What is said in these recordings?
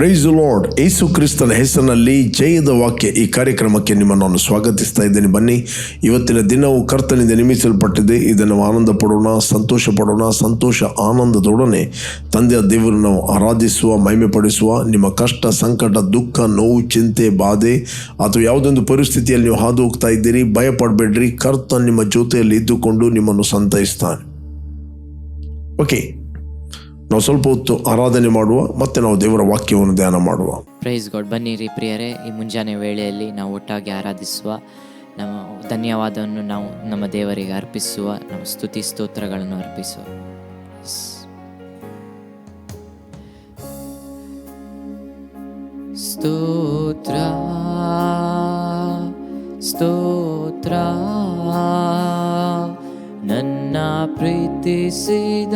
Price lord ಏಸು ಕ್ರಿಸ್ತನ ಹೆಸರಿನಲ್ಲಿ ಜಯದ ವಾಕ್ಯ ಈ ಕಾರ್ಯಕ್ರಮಕ್ಕೆ ನಿಮ್ಮನ್ನು ನಾನು ಸ್ವಾಗತಿಸ್ತಾ ಇದ್ದೇನೆ. ಬನ್ನಿ, ಇವತ್ತಿನ ದಿನವು ಕರ್ತನಿಂದ ನಿರ್ಮಿಸಲ್ಪಟ್ಟಿದೆ ಇದನ್ನು ಆನಂದ ಪಡೋಣ ಸಂತೋಷ ಪಡೋಣ ಸಂತೋಷ, ಆನಂದದೊಡನೆ ತಂದೆಯ ದೇವರನ್ನು ನಾವು ಆರಾಧಿಸುವ ಮಹಿಮೆ ಪಡಿಸುವ ನಿಮ್ಮ ಕಷ್ಟ, ಸಂಕಟ, ದುಃಖ, ನೋವು, ಚಿಂತೆ, ಬಾಧೆ ಅಥವಾ ಯಾವುದೊಂದು ಪರಿಸ್ಥಿತಿಯಲ್ಲಿ ನೀವು ಹಾದು ಹೋಗ್ತಾ ಇದ್ದೀರಿ, ಭಯಪಡಬೇಡ್ರಿ. ಕರ್ತನ್ ನಿಮ್ಮ ಜೊತೆಯಲ್ಲಿ ಇದ್ದುಕೊಂಡು ನಿಮ್ಮನ್ನು ಸಂತೈಸ್ತಾನೆ. ಓಕೆ ನಾವು ಸ್ವಲ್ಪ ಹೊತ್ತು ಆರಾಧನೆ ಮಾಡುವ, ಮತ್ತೆ ನಾವು ದೇವರ ವಾಕ್ಯವನ್ನು ಧ್ಯಾನ ಮಾಡುವ. ಪ್ರೈಸ್ ಗಾಡ್ ಬನ್ನಿರಿ ಪ್ರಿಯರೇ, ಈ ಮುಂಜಾನೆ ವೇಳೆಯಲ್ಲಿ ನಾವು ಒಟ್ಟಾಗಿ ಆರಾಧಿಸುವ, ನಮ್ಮ ಧನ್ಯವಾದವನ್ನು ನಾವು ನಮ್ಮ ದೇವರಿಗೆ ಅರ್ಪಿಸುವ, ನಮ್ಮ ಸ್ತುತಿ ಸ್ತೋತ್ರಗಳನ್ನು ಅರ್ಪಿಸುವ. ಸ್ತೋತ್ರ ಸ್ತೋತ್ರ, ನನ್ನ ಪ್ರೀತಿಸಿದ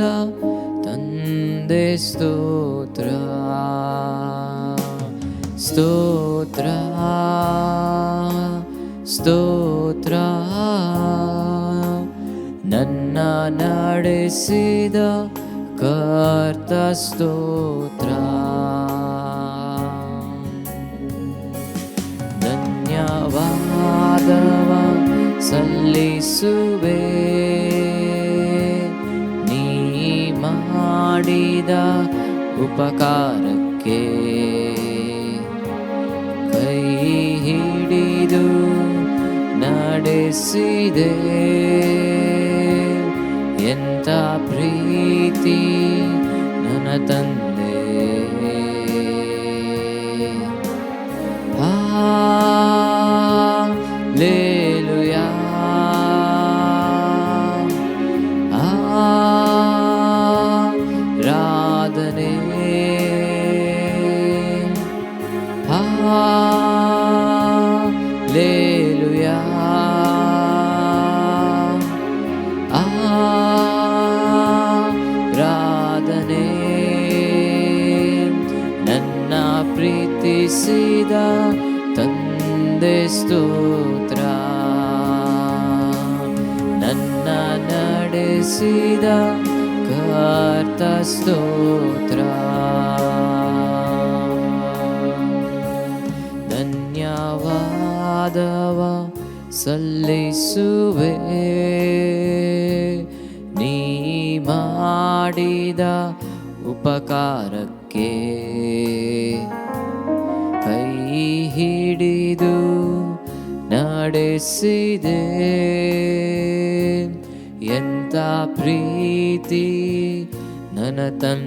ಸ್ತೋತ್ರ. ಸ್ತೋತ್ರ. ಸ್ತೋತ್ರ. ನನ್ನ ನಡೆಸಿದ ಕರ್ತ ಸ್ತೋತ್ರ. ಉಪಕಾರಕ್ಕೆ ಕೈ ಹಿಡಿದು ನಡೆಸಿದೆ ಎಂಥ ಪ್ರೀತಿ ನನ್ನ ತಂದೆ Hallelujah. ನಡೆಸಿದ ಕರ್ತ ಸ್ತೋತ್ರ. ಧನ್ಯವಾದವ ಸಲ್ಲಿಸುವೆ. ನೀ ಮಾಡಿದ ಉಪಕಾರಕ್ಕೆ ಕೈ ಹಿಡಿದು ನಡೆಸಿದೆ. ಪ್ರೀತಿ ನನ್ನ ತಂದೆಯೇ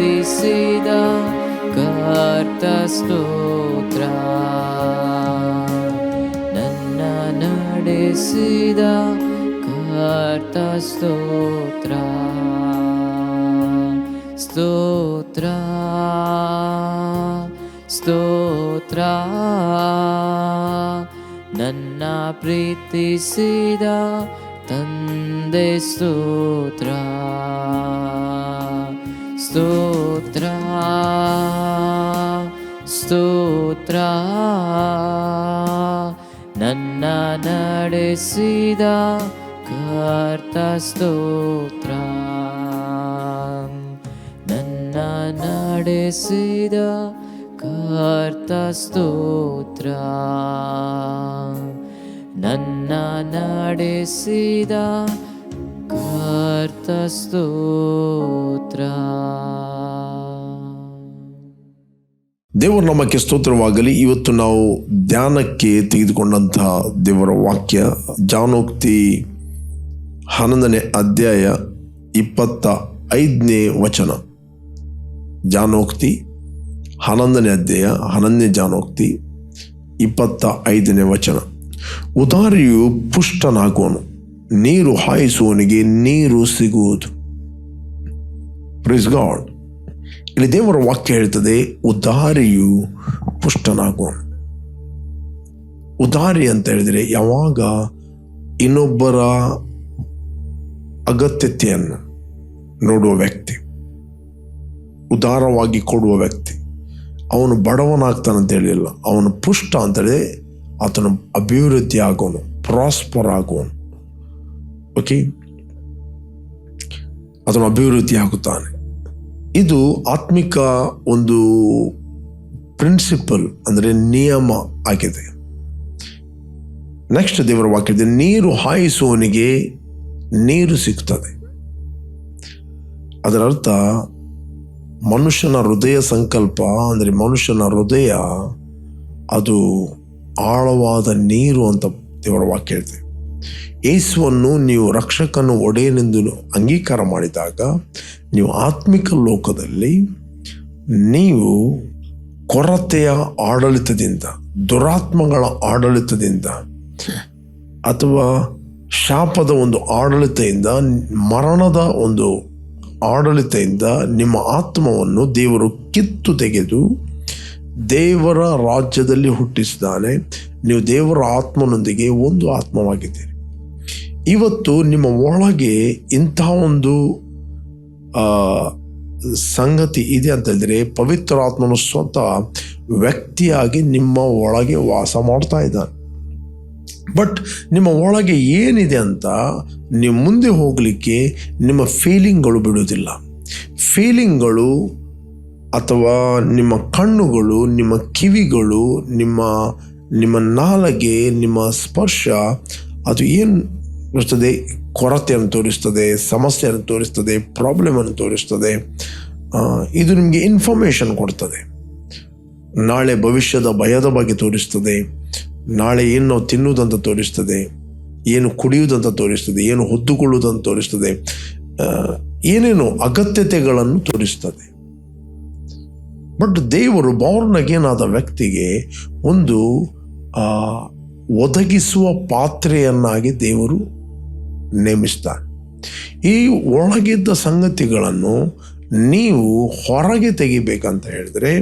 ಪ್ರೀತಿಸಿದ ಕರ್ತ ಸ್ತೋತ್ರ. ನನ್ನ ನಡೆಸಿದ ಕರ್ತ ಸ್ತೋತ್ರ. ಸ್ತೋತ್ರ. ಸ್ತೋತ್ರ. ನನ್ನ ಪ್ರೀತಿಸಿದ ತಂದೆ ಸ್ತೋತ್ರ. ಸ್ತೋತ್ರ ಸ್ತೋತ್ರ. ನನ್ನ ನಡೆಸಿದ ಕರ್ತ ಸ್ತೋತ್ರ. ನನ್ನ ನಡೆಸಿದ ಕರ್ತ ಸ್ತೋತ್ರ. ನನ್ನ ನಡೆಸಿದ ಸ್ತೋತ್ರ ದೇವರ ನಾಮಕ್ಕೆ ಸ್ತೋತ್ರವಾಗಲಿ. ಇವತ್ತು ನಾವು ಧ್ಯಾನಕ್ಕೆ ತೆಗೆದುಕೊಂಡಂತಹ ದೇವರ ವಾಕ್ಯ, ಜಾನೋಕ್ತಿ ಹನ್ನೊಂದನೇ ಅಧ್ಯಾಯ ಇಪ್ಪತ್ತ ಐದನೇ ವಚನ. ಜಾನೋಕ್ತಿ ಹನ್ನೊಂದನೇ ಅಧ್ಯಾಯ ಹನ್ನೊಂದನೇ ಜಾನೋಕ್ತಿ ಇಪ್ಪತ್ತ ಐದನೇ ವಚನ. ಉದಾರಿಯು ಪುಷ್ಟನಾಗುವನು. ನೀರು ಹಾಯಿಸುವವನಿಗೆ ನೀರು ಸಿಗುವುದು. ಪ್ರಿಸ್ ಗಾಡ್ ಇಲ್ಲಿ ದೇವರ ವಾಕ್ಯ ಹೇಳ್ತದೆ, ಉದಾರಿಯು ಪುಷ್ಟನಾಗುವ ಉದಾರಿ ಅಂತ ಹೇಳಿದರೆ ಯಾವಾಗ ಇನ್ನೊಬ್ಬರ ಅಗತ್ಯತೆಯನ್ನು ನೋಡುವ ವ್ಯಕ್ತಿ, ಉದಾರವಾಗಿ ಕೊಡುವ ವ್ಯಕ್ತಿ, ಅವನು ಬಡವನಾಗ್ತಾನಂತ ಹೇಳಿಲ್ಲ, ಅವನು ಪುಷ್ಟ ಅಂತೇಳಿ ಆತನು ಅಭಿವೃದ್ಧಿ ಆಗೋನು ಪ್ರಾಸ್ಪರ್ ಆಗುವನು. ಓಕೆ? ಅದನ್ನು ಅಭಿವೃದ್ಧಿ ಆಗುತ್ತಾನೆ. ಇದು ಆತ್ಮಿಕ ಒಂದು ಪ್ರಿನ್ಸಿಪಲ್ ಅಂದರೆ ನಿಯಮ ಆಗಿದೆ. ನೆಕ್ಸ್ಟ್ ದೇವರ ವಾಕ್ಯದ ನೀರು ಹಾಯಿಸುವವನಿಗೆ ನೀರು ಸಿಗ್ತದೆ. ಅದರ ಅರ್ಥ ಮನುಷ್ಯನ ಹೃದಯ ಸಂಕಲ್ಪ ಅಂದರೆ ಮನುಷ್ಯನ ಹೃದಯ ಅದು ಆಳವಾದ ನೀರು ಅಂತ ದೇವರ ವಾಕ್ಯ ಹೇಳ್ತದೆ. ಯೇಸುವನ್ನು ನೀವು ರಕ್ಷಕನು, ಒಡೆಯನೆಂದು ಅಂಗೀಕಾರ ಮಾಡಿದಾಗ, ನೀವು ಆತ್ಮಿಕ ಲೋಕದಲ್ಲಿ ನೀವು ಕೊರತೆಯ ಆಡಳಿತದಿಂದ, ದುರಾತ್ಮಗಳ ಆಡಳಿತದಿಂದ ಅಥವಾ ಶಾಪದ ಒಂದು ಆಡಳಿತದಿಂದ, ಮರಣದ ಒಂದು ಆಡಳಿತದಿಂದ ನಿಮ್ಮ ಆತ್ಮವನ್ನು ದೇವರು ಕಿತ್ತು ತೆಗೆದು ದೇವರ ರಾಜ್ಯದಲ್ಲಿ ಹುಟ್ಟಿಸಿದ್ದಾನೆ. ನೀವು ದೇವರ ಆತ್ಮನೊಂದಿಗೆ ಒಂದು ಆತ್ಮವಾಗಿದ್ದೀರಿ. ಇವತ್ತು ನಿಮ್ಮ ಒಳಗೆ ಇಂಥ ಒಂದು ಸಂಗತಿ ಇದೆ ಅಂತ ಹೇಳಿದ್ರೆ ಪವಿತ್ರ ಆತ್ಮನು ಸ್ವತಃ ವ್ಯಕ್ತಿಯಾಗಿ ನಿಮ್ಮ ಒಳಗೆ ವಾಸ ಮಾಡ್ತಾ ಇದ್ದಾನೆ. ಬಟ್ ನಿಮ್ಮ ಒಳಗೆ ಏನಿದೆ ಅಂತ ನೀವು ಮುಂದೆ ಹೋಗಲಿಕ್ಕೆ ನಿಮ್ಮ ಫೀಲಿಂಗ್ಗಳು ಬಿಡುವುದಿಲ್ಲ. ಫೀಲಿಂಗ್ಗಳು ಅಥವಾ ನಿಮ್ಮ ಕಣ್ಣುಗಳು, ನಿಮ್ಮ ಕಿವಿಗಳು, ನಿಮ್ಮ ನಿಮ್ಮ ನಾಲಗೆ, ನಿಮ್ಮ ಸ್ಪರ್ಶ ಅದು ಏನು ಇರ್ತದೆ ಕೊರತೆಯನ್ನು ತೋರಿಸ್ತದೆ, ಸಮಸ್ಯೆಯನ್ನು ತೋರಿಸ್ತದೆ ಪ್ರಾಬ್ಲಮನ್ನು ತೋರಿಸ್ತದೆ ಇದು ನಿಮಗೆ ಇನ್ಫಾರ್ಮೇಷನ್ ಕೊಡ್ತದೆ. ನಾಳೆ ಭವಿಷ್ಯದ ಭಯದ ಬಗ್ಗೆ ತೋರಿಸ್ತದೆ, ನಾಳೆ ಏನು ನಾವು ತಿನ್ನುವುದಂತ ತೋರಿಸ್ತದೆ, ಏನು ಕುಡಿಯುವುದಂತ ತೋರಿಸ್ತದೆ, ಏನು ಹೊದ್ದುಕೊಳ್ಳುವುದಂತ ತೋರಿಸ್ತದೆ ಏನೇನು ಅಗತ್ಯತೆಗಳನ್ನು ತೋರಿಸ್ತದೆ. ಬಟ್ ದೇವರು ಬಾರ್ನ್ ಅಗೇನ್ ಆದ ವ್ಯಕ್ತಿಗೆ ಒಂದು ಒದಗಿಸುವ ಪಾತ್ರೆಯನ್ನಾಗಿ ದೇವರು ನೇಮಿಸ್ತಾನೆ ಈ ಒಳಗಿದ್ದ ಸಂಗತಿಗಳನ್ನು ನೀವು ಹೊರಗೆ ತೆಗಿಬೇಕಂತ ಹೇಳಿದ್ರೆ,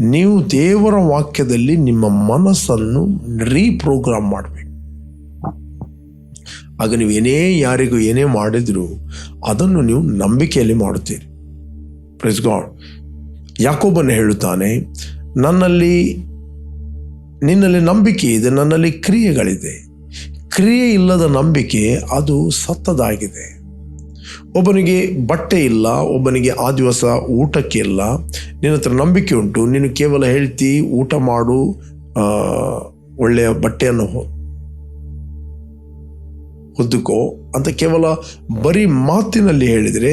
ನೀವು ದೇವರ ವಾಕ್ಯದಲ್ಲಿ ನಿಮ್ಮ ಮನಸ್ಸನ್ನು ರೀಪ್ರೋಗ್ರಾಮ್ ಮಾಡಬೇಕು. ಆಗ ನೀವು ಏನೇ ಯಾರಿಗೂ ಏನೇ ಮಾಡಿದ್ರು ಅದನ್ನು ನೀವು ನಂಬಿಕೆಯಲ್ಲಿ ಮಾಡುತ್ತೀರಿ. ಪ್ರೆಸ್ ಗಾಡ್ ಯಾಕೋಬನ್ನು ಹೇಳುತ್ತಾನೆ, ನನ್ನಲ್ಲಿ ನಿನ್ನಲ್ಲಿ ನಂಬಿಕೆ ಇದೆ, ನನ್ನಲ್ಲಿ ಕ್ರಿಯೆಗಳಿದೆ. ಕ್ರಿಯೆ ಇಲ್ಲದ ನಂಬಿಕೆ, ಅದು ಸತ್ತದಾಗಿದೆ. ಒಬ್ಬನಿಗೆ ಬಟ್ಟೆ ಇಲ್ಲ, ಒಬ್ಬನಿಗೆ ಆ ದಿವಸ ಊಟಕ್ಕೆ ಇಲ್ಲ, ನಿನ್ನ ಹತ್ರ ನಂಬಿಕೆ ಉಂಟು, ನೀನು ಕೇವಲ ಹೇಳ್ತಿ, ಊಟ ಮಾಡು ಒಳ್ಳೆಯ ಬಟ್ಟೆಯನ್ನು ಹೊದ್ದುಕೋ ಅಂತ ಕೇವಲ ಬರೀ ಮಾತಿನಲ್ಲಿ ಹೇಳಿದರೆ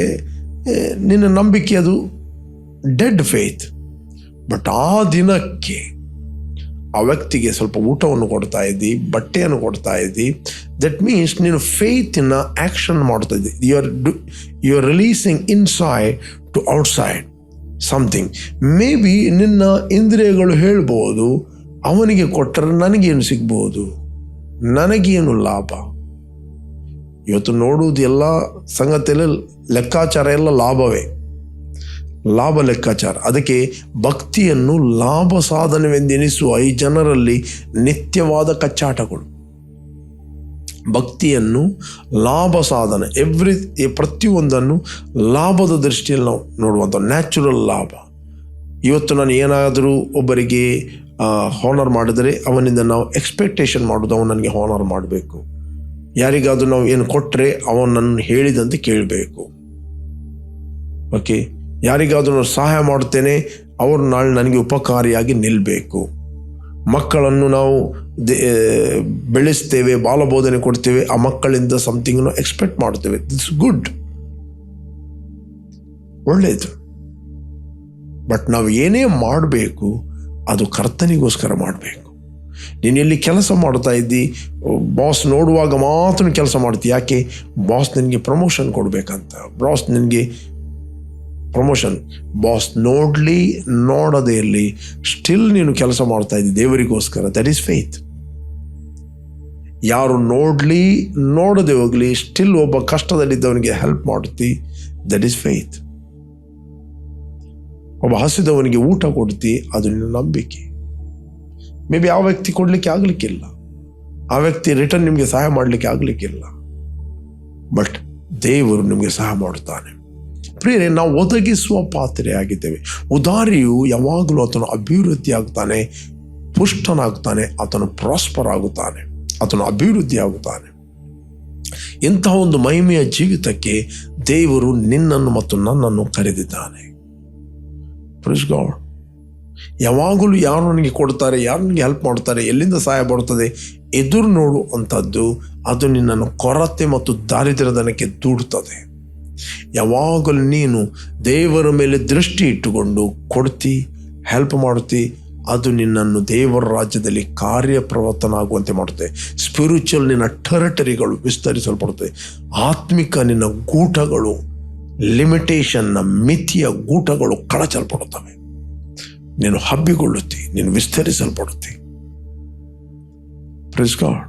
ನಿನ್ನ ನಂಬಿಕೆ ಅದು ಡೆಡ್ ಫೇತ್ ಬಟ್ ಆ ದಿನಕ್ಕೆ ಆ ವ್ಯಕ್ತಿಗೆ ಸ್ವಲ್ಪ ಊಟವನ್ನು ಕೊಡ್ತಾ ಇದ್ದಿ, ಬಟ್ಟೆಯನ್ನು ಕೊಡ್ತಾ ಇದ್ದಿ. ದಟ್ ಮೀನ್ಸ್ ನೀನು ಫೇತಿನ ಆ್ಯಕ್ಷನ್ ಮಾಡ್ತಾ ಇದ್ದಿ. You are do you are releasing inside to outside something may be ನಿನ್ನ ಇಂದ್ರಿಯಗಳು ಹೇಳ್ಬೋದು, ಅವನಿಗೆ ಕೊಟ್ಟರೆ ನನಗೇನು ಸಿಗ್ಬೋದು? ನನಗೇನು ಲಾಭ? ಇವತ್ತು ನೋಡುವುದು ಎಲ್ಲ ಸಂಗತಿಯಲ್ಲಿ ಲೆಕ್ಕಾಚಾರ ಎಲ್ಲ ಲಾಭವೇ. ಲಾಭ ಲೆಕ್ಕಾಚಾರ. ಅದಕ್ಕೆ ಭಕ್ತಿಯನ್ನು ಲಾಭ ಸಾಧನವೆಂದೆನಿಸುವ ಈ ಜನರಲ್ಲಿ ನಿತ್ಯವಾದ ಕಚ್ಚಾಟಗಳು. ಭಕ್ತಿಯನ್ನು ಲಾಭ ಸಾಧನ ಎವ್ರಿ ಪ್ರತಿಯೊಂದನ್ನು ಲಾಭದ ದೃಷ್ಟಿಯಲ್ಲಿ ನಾವು ನೋಡುವಂಥ ನ್ಯಾಚುರಲ್ ಲಾಭ. ಇವತ್ತು ನಾನು ಏನಾದರೂ ಒಬ್ಬರಿಗೆ ಹಾನರ್ ಮಾಡಿದರೆ ಅವನಿಂದ ನಾವು ಎಕ್ಸ್ಪೆಕ್ಟೇಷನ್ ಮಾಡೋದು ಅವನು ನನಗೆ ಹಾನರ್ ಮಾಡಬೇಕು. ಯಾರಿಗಾದರೂ ನಾವು ಏನು ಕೊಟ್ಟರೆ ಅವನನ್ನು ಹೇಳಿದಂತೆ ಕೇಳಬೇಕು. ಓಕೆ ಯಾರಿಗಾದರೂ ಸಹಾಯ ಮಾಡುತ್ತೇನೆ, ಅವರು ನಾಳೆ ನನಗೆ ಉಪಕಾರಿಯಾಗಿ ನಿಲ್ಲಬೇಕು ಮಕ್ಕಳನ್ನು ನಾವು ಬೆಳೆಸ್ತೇವೆ ಬಾಲಬೋಧನೆ ಕೊಡ್ತೇವೆ, ಆ ಮಕ್ಕಳಿಂದ ಸಮಥಿಂಗ್ ಎಕ್ಸ್ಪೆಕ್ಟ್ ಮಾಡ್ತೇವೆ ದಿಸ್ ಗುಡ್ ಒಳ್ಳೆಯದು ಬಟ್ ನಾವು ಏನೇ ಮಾಡಬೇಕು, ಅದು ಕರ್ತನಿಗೋಸ್ಕರ ಮಾಡಬೇಕು. ನೀನು ಎಲ್ಲಿ ಕೆಲಸ ಮಾಡ್ತಾ ಇದ್ದಿ ಬಾಸ್ ನೋಡುವಾಗ ಮಾತ್ರ ಕೆಲಸ ಮಾಡ್ತೀಯ ಯಾಕೆ? ಬಾಸ್ ನಿನಗೆ ಪ್ರಮೋಷನ್ ಕೊಡಬೇಕಂತ. ಬಾಸ್ ನಿನಗೆ ಪ್ರಮೋಷನ್. ಬಾಸ್ ನೋಡಲಿ, ನೋಡದೇ ಇರಲಿ ಸ್ಟಿಲ್ ನೀನು ಕೆಲಸ ಮಾಡ್ತಾ ಇದ್ದಿ ದೇವರಿಗೋಸ್ಕರ. ದಟ್ ಈಸ್ ಫೇತ್ ಯಾರು ನೋಡಲಿ, ನೋಡದೆ ಹೋಗಲಿ ಸ್ಟಿಲ್ ಒಬ್ಬ ಕಷ್ಟದಲ್ಲಿದ್ದವನಿಗೆ ಹೆಲ್ಪ್ ಮಾಡುತ್ತಿ ದಟ್ ಈಸ್ ಫೇತ್ ಒಬ್ಬ ಹಸಿದವನಿಗೆ ಊಟ ಕೊಡ್ತಿ ಅದು ನಿನ್ನ ನಂಬಿಕೆ. ಮೇ ಬಿ ಆ ವ್ಯಕ್ತಿ ಕೊಡಲಿಕ್ಕೆ ಆಗಲಿಕ್ಕಿಲ್ಲ. ಆ ವ್ಯಕ್ತಿ ರಿಟರ್ನ್ ನಿಮಗೆ ಸಹಾಯ ಮಾಡಲಿಕ್ಕೆ ಆಗಲಿಕ್ಕಿಲ್ಲ. ಬಟ್ ದೇವರು ನಿಮಗೆ ಸಹಾಯ ಮಾಡುತ್ತಾನೆ. ಪ್ರಿಯರೇ, ನಾವು ಒದಗಿಸುವ ಪಾತ್ರೆಯಾಗಿದ್ದೇವೆ ಉದಾರಿಯು ಯಾವಾಗಲೂ ಆತನು ಅಭಿವೃದ್ಧಿ ಆಗ್ತಾನೆ ಪುಷ್ಟನಾಗ್ತಾನೆ, ಆತನು ಪ್ರಾಸ್ಪರ್ ಆಗುತ್ತಾನೆ, ಆತನು ಅಭಿವೃದ್ಧಿ ಆಗುತ್ತಾನೆ ಇಂತಹ ಒಂದು ಮಹಿಮೆಯ ಜೀವಿತಕ್ಕೆ ದೇವರು ನಿನ್ನನ್ನು ಮತ್ತು ನನ್ನನ್ನು ಕರೆದಿದ್ದಾನೆ. God. ಯಾವಾಗಲೂ ಯಾರು ನನಗೆ ಕೊಡ್ತಾರೆ, ಯಾರು ನನಗೆ ಹೆಲ್ಪ್ ಮಾಡ್ತಾರೆ, ಎಲ್ಲಿಂದ ಸಹಾಯ ಬರುತ್ತದೆ, ಎದುರು ನೋಡುವಂಥದ್ದು ಅದು ನಿನ್ನನ್ನು ಕೊರತೆ ಮತ್ತು ದಾರಿದ್ರ್ಯದನಕ್ಕೆ ದೂಡುತ್ತದೆ ಯಾವಾಗಲೂ ನೀನು ದೇವರ ಮೇಲೆ ದೃಷ್ಟಿ ಇಟ್ಟುಕೊಂಡು ಕೊಡ್ತಿ ಹೆಲ್ಪ್ ಮಾಡುತ್ತಿ, ಅದು ನಿನ್ನನ್ನು ದೇವರ ರಾಜ್ಯದಲ್ಲಿ ಕಾರ್ಯಪ್ರವರ್ತನಾಗುವಂತೆ ಮಾಡುತ್ತೆ. ಸ್ಪಿರಿಚುವಲ್ ನಿನ್ನ ಟೆರಿಟರಿಗಳು ವಿಸ್ತರಿಸಲ್ಪಡುತ್ತೆ. ಆತ್ಮಿಕ ನಿನ್ನ ಗೂಟಗಳು ಲಿಮಿಟೇಷನ್ನ ಮಿತಿಯ ಗೂಟಗಳು ಕಳಚಲ್ಪಡುತ್ತವೆ. ನೀನು ಹಬ್ಬಿಕೊಳ್ಳುತ್ತಿ, ನೀನು ವಿಸ್ತರಿಸಲ್ಪಡುತ್ತಿ. ಪ್ರಿಸ್ಗಾಡ್.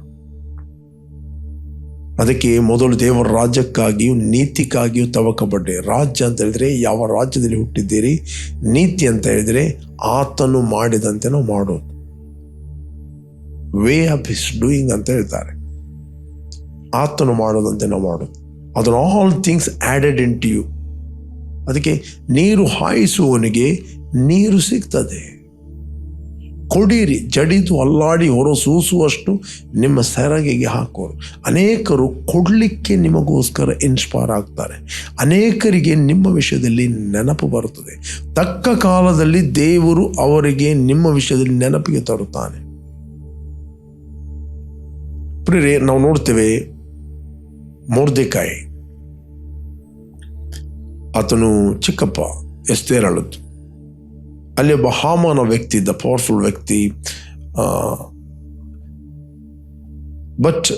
ಅದಕ್ಕೆ ಮೊದಲು ದೇವರ ರಾಜ್ಯಕ್ಕಾಗಿಯೂ ನೀತಿಗಾಗಿಯೂ ತವಕಪಡ್ಡೆ ರಾಜ್ಯ ಅಂತ ಹೇಳಿದರೆ ಯಾವ ರಾಜ್ಯದಲ್ಲಿ ಹುಟ್ಟಿದ್ದೀರಿ, ನೀತಿ ಅಂತ ಹೇಳಿದರೆ ಆತನು ಮಾಡಿದಂತೆ ನಾವು ಮಾಡೋದು. ವೇ ಆಫ್ ಹಿಸ್ ಡೂಯಿಂಗ್ ಅಂತ ಹೇಳ್ತಾರೆ. ಆತನು ಮಾಡೋದಂತೆ ನಾವು ಮಾಡೋದು. ಅದನ್ನು all things added in you ಅದಕ್ಕೆ ನೀರು ಹಾಯಿಸುವವನಿಗೆ ನೀರು ಸಿಗ್ತದೆ. ಕೊಡಿರಿ, ಜಡಿದು ಅಲ್ಲಾಡಿ ಹೊರ ಸೂಸುವಷ್ಟು ನಿಮ್ಮ ಸೆರಗಿಗೆ ಹಾಕೋರು. ಅನೇಕರು ಕೊಡಲಿಕ್ಕೆ ನಿಮಗೋಸ್ಕರ ಇನ್ಸ್ಪೈರ್ ಆಗ್ತಾರೆ. ಅನೇಕರಿಗೆ ನಿಮ್ಮ ವಿಷಯದಲ್ಲಿ ನೆನಪು ಬರುತ್ತದೆ. ತಕ್ಕ ಕಾಲದಲ್ಲಿ ದೇವರು ಅವರಿಗೆ ನಿಮ್ಮ ವಿಷಯದಲ್ಲಿ ನೆನಪಿಗೆ ತರುತ್ತಾನೆ. ಪ್ರಿಯರೇ, ನಾವು ನೋಡ್ತೇವೆ ಮೊರ್ದೆಕಾಯಿ. ಆತನು ಚಿಕ್ಕಪ್ಪ ಎಸ್ತೇರಳದ್ದು ಅಲ್ಲಿ ಒಬ್ಬ ಹಾಮಾನ ವ್ಯಕ್ತಿ ಇದ್ದ ಪವರ್ಫುಲ್ ವ್ಯಕ್ತಿ ಬಟ್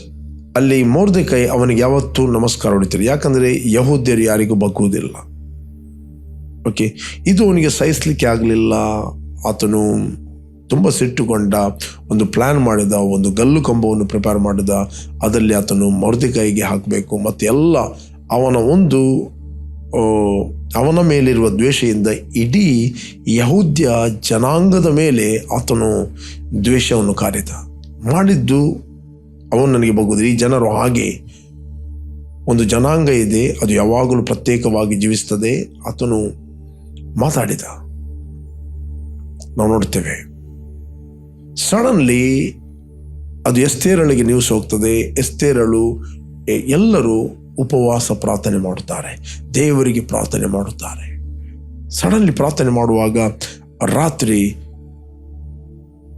ಅಲ್ಲಿ ಮೋರ್ದೆಕಾಯಿ ಅವನಿಗೆ ಯಾವತ್ತೂ ನಮಸ್ಕಾರ ಹೊಡಿತಾರೆ. ಯಾಕಂದರೆ ಯಹೋದ್ಯರು ಯಾರಿಗೂ ಬಗ್ಗುವುದಿಲ್ಲ. ಓಕೆ ಇದು ಅವನಿಗೆ ಸಹಿಸ್ಲಿಕ್ಕೆ ಆಗಲಿಲ್ಲ. ಆತನು ತುಂಬ ಸಿಟ್ಟುಕೊಂಡ, ಒಂದು ಪ್ಲ್ಯಾನ್ ಮಾಡಿದ, ಒಂದು ಗಲ್ಲು ಕಂಬವನ್ನು ಪ್ರಿಪೇರ್ ಮಾಡಿದ. ಅದರಲ್ಲಿ ಆತನು ಮೊರ್ದೆಕಾಯಿಗೆ ಹಾಕಬೇಕು. ಮತ್ತು ಎಲ್ಲ ಅವನ ಒಂದು ಅವನ ಮೇಲಿರುವ ದ್ವೇಷದಿಂದ ಇಡೀ ಯಹೂದ್ಯ ಜನಾಂಗದ ಮೇಲೆ ಆತನು ದ್ವೇಷವನ್ನು ಕಾರಿತ ಮಾಡಿದ್ದು ಅವನು ನನಗೆ ಬಗ್ಗುದು ಈ ಜನರು ಹಾಗೆ. ಒಂದು ಜನಾಂಗ ಇದೆ, ಅದು ಯಾವಾಗಲೂ ಪ್ರತ್ಯೇಕವಾಗಿ ಜೀವಿಸ್ತದೆ ಆತನು ಮಾತಾಡಿದ. ನಾವು ನೋಡ್ತೇವೆ ಸಡನ್ಲಿ ಅದು ಎಸ್ತೇರಳಿಗೆ ನ್ಯೂಸ್ ಹೋಗ್ತದೆ. ಎಸ್ತೇರಳು ಎಲ್ಲರೂ ಉಪವಾಸ ಪ್ರಾರ್ಥನೆ ಮಾಡುತ್ತಾರೆ, ದೇವರಿಗೆ ಪ್ರಾರ್ಥನೆ ಮಾಡುತ್ತಾರೆ. ಸಡನ್ಲಿ ಪ್ರಾರ್ಥನೆ ಮಾಡುವಾಗ ರಾತ್ರಿ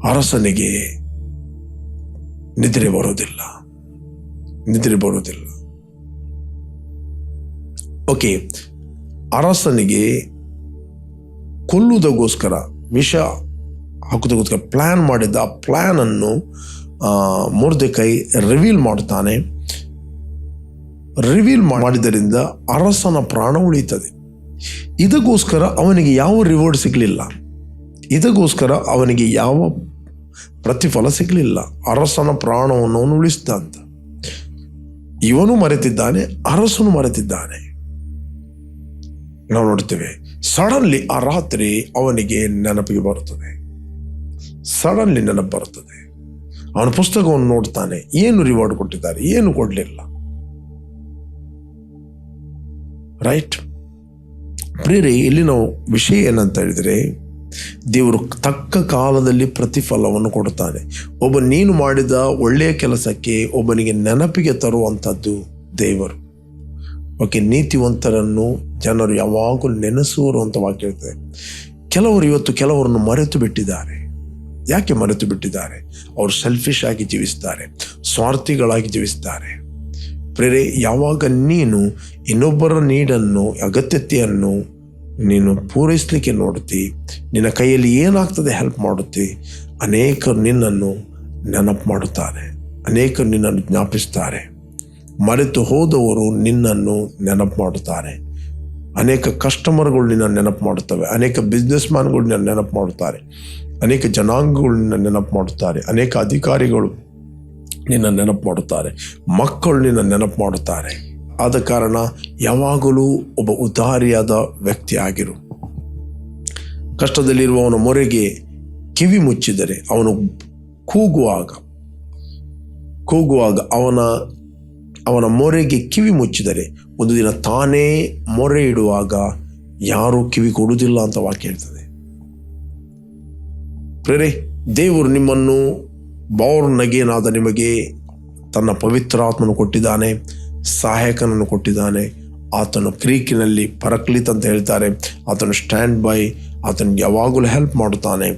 ಅರಸನಿಗೆ ನಿದ್ರೆ ಬರೋದಿಲ್ಲ ನಿದ್ರೆ ಬರೋದಿಲ್ಲ ಓಕೆ ಅರಸನಿಗೆ ಕೊಲ್ಲುವುದಕ್ಕೋಸ್ಕರ, ವಿಷ ಹಾಕುವುದಕ್ಕೋಸ್ಕರ ಪ್ಲ್ಯಾನ್ ಮಾಡಿದ್ದ ಆ ಪ್ಲ್ಯಾನನ್ನು ಮುರ್ದೆಕೈ ರಿವೀಲ್ ಮಾಡ್ತಾನೆ ರಿವೀಲ್ ಮಾಡಿದ್ದರಿಂದ ಅರಸನ ಪ್ರಾಣ ಉಳಿಯುತ್ತದೆ. ಇದಕ್ಕೋಸ್ಕರ ಅವನಿಗೆ ಯಾವ ರಿವಾರ್ಡ್ ಸಿಗಲಿಲ್ಲ? ಇದಕ್ಕೋಸ್ಕರ ಅವನಿಗೆ ಯಾವ ಪ್ರತಿಫಲ ಸಿಗಲಿಲ್ಲ? ಅರಸನ ಪ್ರಾಣವನ್ನು ಅವನು ಉಳಿಸಿದ ಅಂತ. ಇವನು ಮರೆತಿದ್ದಾನೆ, ಅರಸನು ಮರೆತಿದ್ದಾನೆ. ನಾವು ನೋಡ್ತೇವೆ ಸಡನ್ಲಿ ಆ ರಾತ್ರಿ ಅವನಿಗೆ ನೆನಪಿಗೆ ಬರುತ್ತದೆ. ಸಡನ್ಲಿ ನೆನಪು ಬರುತ್ತದೆ. ಅವನ ಪುಸ್ತಕವನ್ನು ನೋಡ್ತಾನೆ, ಏನು ರಿವಾರ್ಡ್ ಕೊಟ್ಟಿದ್ದಾರೆ, ಏನು ಕೊಡಲಿಲ್ಲ. ರೈಟ್ ಪ್ರೇರಿ ಇಲ್ಲಿ ನಾವು ವಿಷಯ ಏನಂತ ಹೇಳಿದರೆ, ದೇವರು ತಕ್ಕ ಕಾಲದಲ್ಲಿ ಪ್ರತಿಫಲವನ್ನು ಕೊಡುತ್ತಾನೆ. ಒಬ್ಬ ನೀನು ಮಾಡಿದ ಒಳ್ಳೆಯ ಕೆಲಸಕ್ಕೆ ಒಬ್ಬನಿಗೆ ನೆನಪಿಗೆ ತರುವಂಥದ್ದು ದೇವರು. ಓಕೆ, ನೀತಿವಂತರನ್ನು ಜನರು ಯಾವಾಗಲೂ ನೆನೆಸುವರು ಅಂತ ವಾಕ್ಯ ಕೆಲವರು ಇವತ್ತು ಕೆಲವರನ್ನು ಮರೆತು ಬಿಟ್ಟಿದ್ದಾರೆ. ಯಾಕೆ ಮರೆತು ಬಿಟ್ಟಿದ್ದಾರೆ? ಅವರು ಸೆಲ್ಫಿಶ್ ಆಗಿ ಜೀವಿಸ್ತಾರೆ. ಸ್ವಾರ್ಥಿಗಳಾಗಿ ಜೀವಿಸ್ತಾರೆ. ಪ್ರೇರೆ ಯಾವಾಗ ನೀನು ಇನ್ನೊಬ್ಬರ ನೀಡನ್ನು, ಅಗತ್ಯತೆಯನ್ನು ನೀನು ಪೂರೈಸಲಿಕ್ಕೆ ನೋಡುತ್ತಿ, ನಿನ್ನ ಕೈಯಲ್ಲಿ ಏನಾಗ್ತದೆ ಹೆಲ್ಪ್ ಮಾಡುತ್ತಿ ಅನೇಕರು ನಿನ್ನನ್ನು ನೆನಪು ಮಾಡುತ್ತಾರೆ ಅನೇಕರು ನಿನ್ನನ್ನು ಜ್ಞಾಪಿಸ್ತಾರೆ ಮರೆತು ಹೋದವರು ನಿನ್ನನ್ನು ನೆನಪು ಮಾಡುತ್ತಾರೆ. ಅನೇಕ ಕಸ್ಟಮರ್ಗಳು ನಿನ್ನ ನೆನಪು ಮಾಡುತ್ತವೆ, ಅನೇಕ ಬಿಸ್ನೆಸ್ ಮ್ಯಾನ್ಗಳು ನಿನ್ನ ನೆನಪು ಮಾಡುತ್ತಾರೆ, ಅನೇಕ ಜನಾಂಗಗಳು ನಿನ್ನ ನೆನಪು ಮಾಡುತ್ತಾರೆ, ಅನೇಕ ಅಧಿಕಾರಿಗಳು ನಿನ್ನ ನೆನಪು ಮಾಡುತ್ತಾರೆ. ಮಕ್ಕಳು ನಿನ್ನ ನೆನಪು ಮಾಡುತ್ತಾರೆ. ಆದ ಕಾರಣ ಯಾವಾಗಲೂ ಒಬ್ಬ ಉದಾರಿಯಾದ ವ್ಯಕ್ತಿ ಆಗಿರು. ಕಷ್ಟದಲ್ಲಿರುವವನ ಮೊರೆಗೆ ಕಿವಿ ಮುಚ್ಚಿದರೆ ಅವನು ಕೂಗುವಾಗ ಕೂಗುವಾಗ ಅವನ ಅವನ ಮೊರೆಗೆ ಕಿವಿ ಮುಚ್ಚಿದರೆ ಒಂದು ದಿನ ತಾನೇ ಮೊರೆ ಇಡುವಾಗ ಯಾರೂ ಕಿವಿ ಕೊಡುವುದಿಲ್ಲ ಅಂತ ವಾಕ್ಯ ಹೇಳ್ತದೆ. ಪ್ರೇರೆ, ದೇವರು ನಿಮ್ಮನ್ನು ಬೌರ್ನಗೇನಾದ ನಿಮಗೆ ತನ್ನ ಪವಿತ್ರಾತ್ಮನು ಕೊಟ್ಟಿದ್ದಾನೆ, ಸಹಾಯಕನನ್ನು ಕೊಟ್ಟಿದ್ದಾನೆ. ಆತನು ಕ್ರೀಕಿನಲ್ಲಿ ಪರಕ್ಲಿತ್ ಅಂತ ಹೇಳ್ತಾರೆ. ಆತನು ಸ್ಟ್ಯಾಂಡ್ ಬೈ ಆತನಿಗೆ ಯಾವಾಗಲೂ ಹೆಲ್ಪ್ ಮಾಡುತ್ತಾನೆ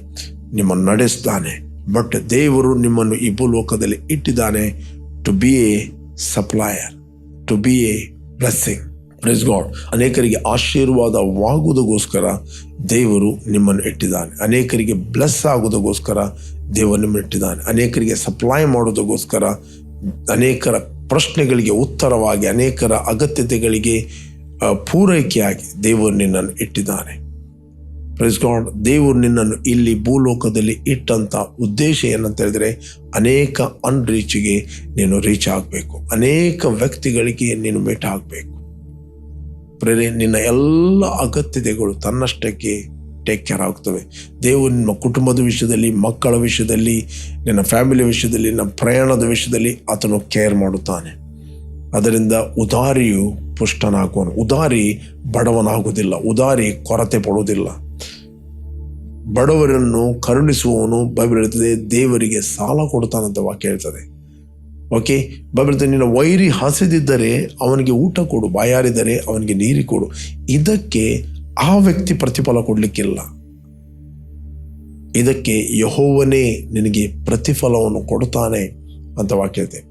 ನಿಮ್ಮನ್ನು ನಡೆಸ್ತಾನೆ ಬಟ್ ದೇವರು ನಿಮ್ಮನ್ನು ಈ ಭೂಲೋಕದಲ್ಲಿ ಇಟ್ಟಿದ್ದಾನೆ to be a supplier to be a blessing praise God ಅನೇಕರಿಗೆ ಆಶೀರ್ವಾದವಾಗುವುದಕ್ಕೋಸ್ಕರ ದೇವರು ನಿಮ್ಮನ್ನು ಇಟ್ಟಿದ್ದಾನೆ. ಅನೇಕರಿಗೆ ಬ್ಲೆಸ್ ಆಗುವುದಕ್ಕೋಸ್ಕರ ದೇವರು ಮೆಟ್ಟಿದ್ದಾನೆ. ಅನೇಕರಿಗೆ ಸಪ್ಲೈ ಮಾಡೋದಕ್ಕೋಸ್ಕರ ಅನೇಕರ ಪ್ರಶ್ನೆಗಳಿಗೆ ಉತ್ತರವಾಗಿ, ಅನೇಕರ ಅಗತ್ಯತೆಗಳಿಗೆ ಪೂರೈಕೆಯಾಗಿ ದೇವರು ನಿನ್ನನ್ನು ಇಟ್ಟಿದ್ದಾನೆ. ಪ್ರೈಸ್ ಗಾಡ್ ದೇವರು ನಿನ್ನನ್ನು ಇಲ್ಲಿ ಭೂಲೋಕದಲ್ಲಿ ಇಟ್ಟಂಥ ಉದ್ದೇಶ ಏನಂತ ಹೇಳಿದರೆ, ಅನೇಕ ಅನ್ರೀಚಿಗೆ ನೀನು ರೀಚ್ ಆಗಬೇಕು. ಅನೇಕ ವ್ಯಕ್ತಿಗಳಿಗೆ ನೀನು ಮೀಟ್ ಆಗಬೇಕು. ಪ್ರೇರೆ, ನಿನ್ನ ಎಲ್ಲ ಅಗತ್ಯತೆಗಳು ತನ್ನಷ್ಟಕ್ಕೆ ಟೇಕ್ ಕೇರ್ ಆಗ್ತವೆ. ದೇವರು ನಿಮ್ಮ ಕುಟುಂಬದ ವಿಷಯದಲ್ಲಿ, ಮಕ್ಕಳ ವಿಷಯದಲ್ಲಿ, ನಿನ್ನ ಫ್ಯಾಮಿಲಿ ವಿಷಯದಲ್ಲಿ ನಮ್ಮ ಪ್ರಯಾಣದ ವಿಷಯದಲ್ಲಿ ಆತನು ಕೇರ್ ಮಾಡುತ್ತಾನೆ. ಅದರಿಂದ ಉದಾರಿಯು ಪುಷ್ಟನಾಗುವನು. ಉದಾರಿ ಬಡವನಾಗುವುದಿಲ್ಲ. ಉದಾರಿ ಕೊರತೆ ಪಡುವುದಿಲ್ಲ. ಬಡವರನ್ನು ಕರುಣಿಸುವವನು, ಬೈಬಲ್ ಹೇಳ್ತದೆ, ದೇವರಿಗೆ ಸಾಲ ಕೊಡುತ್ತಾನಂತ ವಾಕ್ಯ ಹೇಳ್ತದೆ. ಓಕೆ ಬೈಬಲ್ ನಿನ್ನ ವೈರಿ ಹಸಿದಿದ್ದರೆ ಅವನಿಗೆ ಊಟ ಕೊಡು, ಬಾಯಾರಿದರೆ ಅವನಿಗೆ ನೀರು ಕೊಡು. ಇದಕ್ಕೆ ಆ ವ್ಯಕ್ತಿ ಪ್ರತಿಫಲ ಕೊಡಲಿಕ್ಕಿಲ್ಲ. ಇದಕ್ಕೆ ಯಹೋವನೇ ನಿನಗೆ ಪ್ರತಿಫಲವನ್ನು ಕೊಡ್ತಾನೆ ಅಂತ ವಾಕ್ಯ ಇದೆ.